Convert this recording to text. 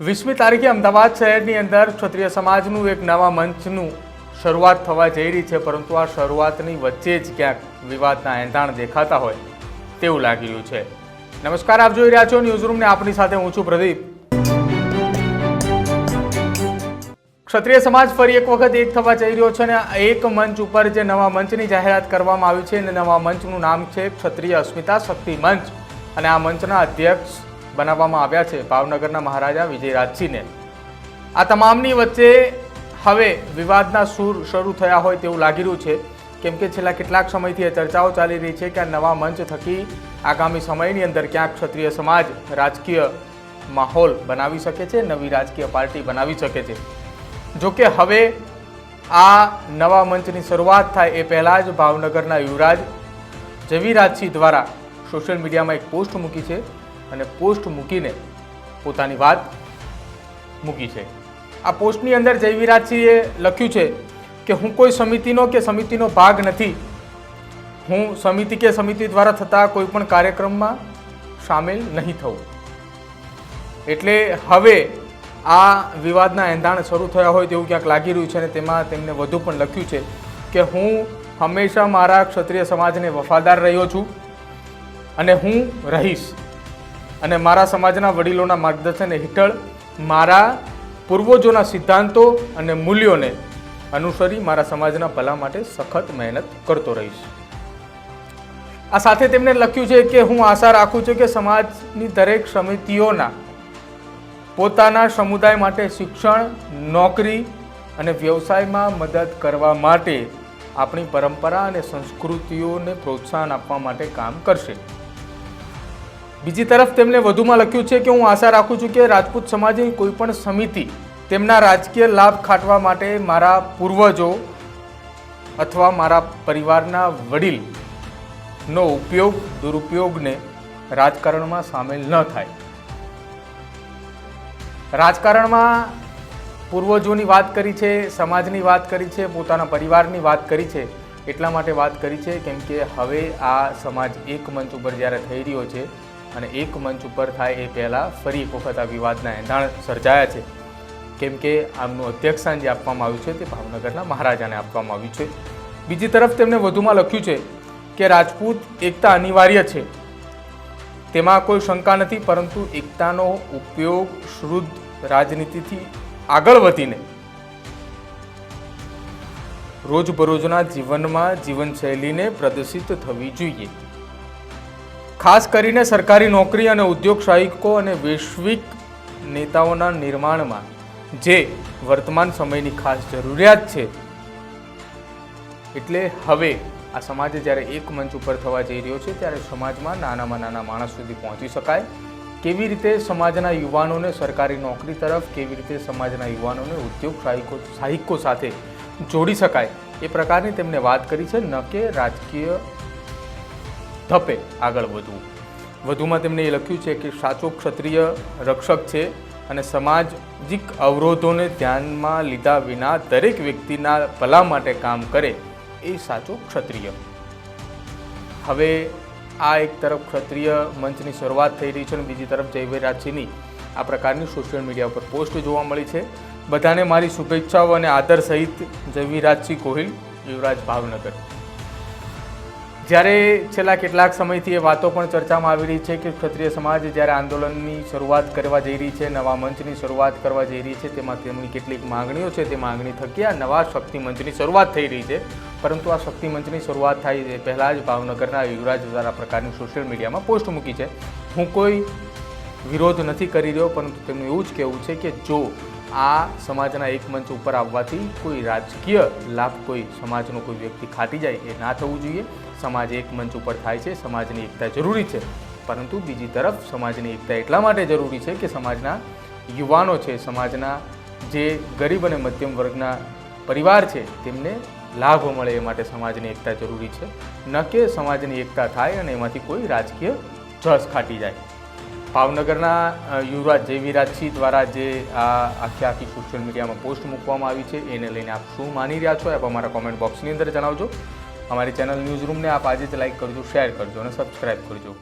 વીસમી તારીખે અમદાવાદ શહેરની અંદર ક્ષત્રિય સમાજનું એક નવા મંચનું શરૂઆત થવા જઈ રહી છે, પરંતુ આ શરૂઆતની વચ્ચે જ ક્યાંક વિવાદના એંધાણ દેખાતા હોય તેવું લાગી રહ્યું છે. નમસ્કાર, આપ જોઈ રહ્યા છો ન્યૂઝરૂમને આપની સાથે હું છું પ્રદીપ. ક્ષત્રિય સમાજ ફરી એક વખત એક થવા જઈ રહ્યો છે અને એક મંચ ઉપર જે નવા મંચની જાહેરાત કરવામાં આવી છે, અને નવા મંચનું નામ છે ક્ષત્રિય અસ્મિતા શક્તિ મંચ. અને આ મંચના અધ્યક્ષ બનાવવામાં આવ્યા છે ભાવનગરના મહારાજા વિજયરાજસિંહને આ તમામની વચ્ચે હવે વિવાદના સૂર શરૂ થયા હોય તેવું લાગી રહ્યું છે. કેમ કે છેલ્લા કેટલાક સમયથી એ ચર્ચાઓ ચાલી રહી છે કે આ નવા મંચ થકી આગામી સમયની અંદર ક્યાંક ક્ષત્રિય સમાજ રાજકીય માહોલ બનાવી શકે છે, નવી રાજકીય પાર્ટી બનાવી શકે છે. જો કે હવે આ નવા મંચની શરૂઆત થાય એ પહેલાં જ ભાવનગરના યુવરાજ જવીરાજસિંહ દ્વારા સોશિયલ મીડિયામાં એક પોસ્ટ મૂકી છે. અને પોસ્ટ મૂકીને પોતાની વાત મૂકી છે. આ પોસ્ટની અંદર જયવીરાજસિંહે લખ્યું છે કે હું કોઈ સમિતિનો કે સમિતિનો ભાગ નથી. હું સમિતિ કે સમિતિ દ્વારા થતા કોઈપણ કાર્યક્રમમાં સામેલ નહીં થવું એટલે હવે આ વિવાદના એંધાણ શરૂ થયા હોય તેવું ક્યાંક લાગી રહ્યું છે અને તેમાં તેમને વધુ પણ લખ્યું છે કે હું હંમેશા મારા ક્ષત્રિય સમાજને વફાદાર રહ્યો છું અને હું રહીશ. અને મારા સમાજના વડીલોના માર્ગદર્શન હેઠળ મારા પૂર્વજોના સિદ્ધાંતો અને મૂલ્યોને અનુસરી મારા સમાજના ભલા માટે સખત મહેનત કરતો રહીશ. આ સાથે તેમણે લખ્યું છે કે હું આશા રાખું છું કે સમાજની દરેક સમિતિઓના પોતાના સમુદાય માટે શિક્ષણ, નોકરી અને વ્યવસાયમાં મદદ કરવા માટે આપણી પરંપરા અને સંસ્કૃતિઓને પ્રોત્સાહન આપવા માટે કામ કરશે. બીજી તરફ તેમણે વધુમાં લખ્યું છે કે હું આશા રાખું છું કે રાજપૂત સમાજની કોઈપણ સમિતિ તેમના રાજકીય લાભ ખાટવા માટે મારા પૂર્વજો અથવા મારા પરિવારના વડીલનો ઉપયોગ, દુરુપયોગને રાજકારણમાં સામેલ ન થાય. રાજકારણમાં પૂર્વજોની વાત કરી છે, સમાજની વાત કરી છે, પોતાના પરિવારની વાત કરી છે, એટલા માટે વાત કરી છે, કેમ કે હવે આ સમાજ એક મંચ ઉપર જ્યારે થઈ રહ્યો છે અને એક મંચ ઉપર થાય એ પહેલાં ફરી એક વખત આ વિવાદના એંધાણ સર્જાયા છે. કેમ કે આમનું અધ્યક્ષાન જે આપવામાં આવ્યું છે તે ભાવનગરના મહારાજાને આપવામાં આવ્યું છે. બીજી તરફ તેમણે વધુમાં લખ્યું છે કે રાજપૂત એકતા અનિવાર્ય છે. તેમાં કોઈ શંકા નથી, પરંતુ એકતાનો ઉપયોગ શુદ્ધ રાજનીતિથી આગળ વધીને રોજબરોજના જીવનમાં જીવનશૈલીને પ્રદર્શિત થવી જોઈએ. ખાસ કરીને સરકારી નોકરી અને ઉદ્યોગ સાહિકો અને વૈશ્વિક નેતાઓના નિર્માણમાં, જે વર્તમાન સમયની ખાસ જરૂરિયાત છે. એટલે હવે આ સમાજ જ્યારે એક મંચ ઉપર થવા જઈ રહ્યો છે, ત્યારે સમાજમાં નાનામાં નાના માણસ સુધી પહોંચી શકાય. કેવી રીતે સમાજના યુવાનોને સરકારી નોકરી તરફ, કેવી રીતે સમાજના યુવાનોને ઉદ્યોગ સાહિકો સાહિકો સાથે જોડી શકાય, એ પ્રકારની તેમણે વાત કરી છે. ન કે રાજકીય ધપે આગળ વધવું. વધુમાં તેમણે એ લખ્યું છે કે સાચો ક્ષત્રિય રક્ષક છે અને સામાજિક અવરોધોને ધ્યાનમાં લીધા વિના દરેક વ્યક્તિના ભલા માટે કામ કરે એ સાચો ક્ષત્રિય. હવે આ એક તરફ ક્ષત્રિય મંચની શરૂઆત થઈ રહી છે અને બીજી તરફ જયવીરાજસિંહની આ પ્રકારની સોશિયલ મીડિયા ઉપર પોસ્ટ જોવા મળી છે. બધાને મારી શુભેચ્છાઓ અને આદર સહિત જયવીરાજસિંહ કોહિલ, યુવરાજ ભાવનગર. જ્યારે છેલ્લા કેટલાક સમયથી એ વાતો પણ ચર્ચામાં આવી રહી છે કે ક્ષત્રિય સમાજ જ્યારે આંદોલનની શરૂઆત કરવા જઈ રહી છે, નવા મંચની શરૂઆત કરવા જઈ રહી છે, તેમાં તેમની કેટલીક માંગણીઓ છે, તે માંગણી થકી આ નવા શક્તિ મંચની શરૂઆત થઈ રહી છે. પરંતુ આ શક્તિ મંચની શરૂઆત થાય છે પહેલાં જ ભાવનગરના યુવરાજ દ્વારા પ્રકારની સોશિયલ મીડિયામાં પોસ્ટ મૂકી છે. હું કોઈ વિરોધ નથી કરી રહ્યો, પરંતુ તેમનું એવું જ કહેવું છે કે જો આ સમાજના એક મંચ ઉપર આવવાથી કોઈ રાજકીય લાભ કોઈ સમાજનો કોઈ વ્યક્તિ ખાટી જાય એ ના થવું જોઈએ. સમાજ એક મંચ ઉપર થાય છે, સમાજની એકતા જરૂરી છે. પરંતુ બીજી તરફ સમાજની એકતા એટલા માટે જરૂરી છે કે સમાજના યુવાનો છે, સમાજના જે ગરીબ અને મધ્યમ વર્ગના પરિવાર છે, તેમને લાભ મળે એ માટે સમાજની એકતા જરૂરી છે. ન કે સમાજની એકતા થાય અને એમાંથી કોઈ રાજકીય જસ ખાટી જાય. ભાવનગરના યુવરાજ યુવરાજ જયવીરાજસિંહ દ્વારા જે આ આખી આખી સોશિયલ મીડિયામાં પોસ્ટ મૂકવામાં આવી છે, એને લઈને આપ શું માની રહ્યા છો આપ અમારા કોમેન્ટ બોક્સની અંદર જણાવજો. અમારી ચેનલ ન્યૂઝ રૂમને આપ આજે જ લાઈક કરજો શેર કરજો અને સબસ્ક્રાઈબ કરજો.